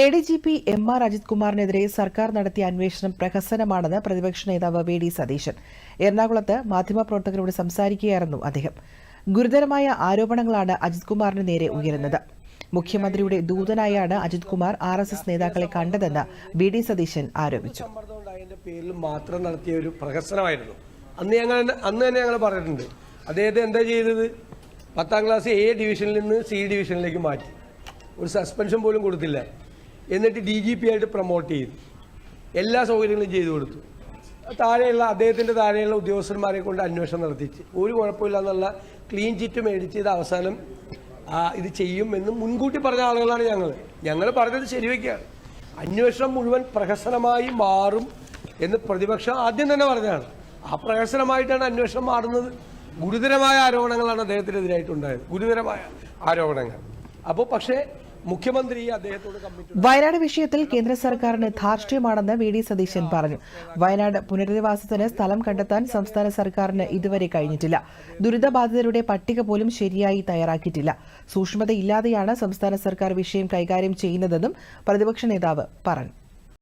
A D G P M R Ajith കുമാറിനെതിരെ സർക്കാർ നടത്തിയ അന്വേഷണം പ്രഹസനമാണെന്ന് പ്രതിപക്ഷ നേതാവ് വി ഡി സതീശൻ. എറണാകുളത്ത് മാധ്യമപ്രവർത്തകരോട് സംസാരിക്കുകയായിരുന്നു അദ്ദേഹം. ഗുരുതരമായ ആരോപണങ്ങളാണ് അജിത് കുമാറിന് നേരെ ഉയരുന്നത്. മുഖ്യമന്ത്രിയുടെ ദൂതനായാണ് Ajith Kumar R S S നേതാക്കളെ കണ്ടതെന്ന് വി ഡി സതീശൻ ആരോപിച്ചു. മാത്രം നടത്തിയ ഒരു പ്രഹസനമായിരുന്നു. അന്ന് ഞങ്ങൾ അന്ന് തന്നെ ഞങ്ങൾ പറഞ്ഞിട്ടുണ്ട്. അദ്ദേഹത്തെ എന്താ ചെയ്തത്? പത്താം ക്ലാസ് എ ഡിവിഷനിൽ നിന്ന് സി ഡിവിഷനിലേക്ക് മാറ്റി. ഒരു സസ്പെൻഷൻ പോലും കൊടുത്തില്ല. എന്നിട്ട് ഡി ജി പി ആയിട്ട് പ്രൊമോട്ട് ചെയ്തു. എല്ലാ സൗകര്യങ്ങളും ചെയ്തു കൊടുത്തു. താഴെയുള്ള അദ്ദേഹത്തിന്റെ താഴെയുള്ള ഉദ്യോഗസ്ഥന്മാരെ കൊണ്ട് അന്വേഷണം നടത്തിച്ച്. ഒരു കുഴപ്പമില്ല എന്നുള്ള ക്ലീൻ ചിറ്റ് മേടിച്ച് ഇത് അവസാനം ഇത് ചെയ്യും എന്ന് മുൻകൂട്ടി പറഞ്ഞ ആളുകളാണ് ഞങ്ങൾ ഞങ്ങൾ പറഞ്ഞത് ശരിവെക്കുകയാണ്. അന്വേഷണം മുഴുവൻ പ്രഹസനമായി മാറും എന്ന് പ്രതിപക്ഷം ആദ്യം തന്നെ പറഞ്ഞതാണ്. ആ പ്രഹസനമായിട്ടാണ് അന്വേഷണം മാറുന്നത്. ഗുരുതരമായ ആരോപണങ്ങളാണ് അദ്ദേഹത്തിനെതിരായിട്ടുണ്ടായത് ഗുരുതരമായ ആരോപണങ്ങൾ. അപ്പോൾ പക്ഷേ വയനാട് വിഷയത്തിൽ കേന്ദ്ര സർക്കാരിന് ധാർഷ്ട്യമാണെന്ന് വി ഡി സതീശൻ പറഞ്ഞു. വയനാട് പുനരധിവാസത്തിന് സ്ഥലം കണ്ടെത്താൻ സംസ്ഥാന സർക്കാരിന് ഇതുവരെ കഴിഞ്ഞിട്ടില്ല. ദുരിതബാധിതരുടെ പട്ടിക പോലും ശരിയായി തയ്യാറാക്കിയിട്ടില്ല. സൂക്ഷ്മതയില്ലാതെയാണ് സംസ്ഥാന സർക്കാർ വിഷയം കൈകാര്യം ചെയ്യുന്നതെന്നും പ്രതിപക്ഷ നേതാവ് പറഞ്ഞു.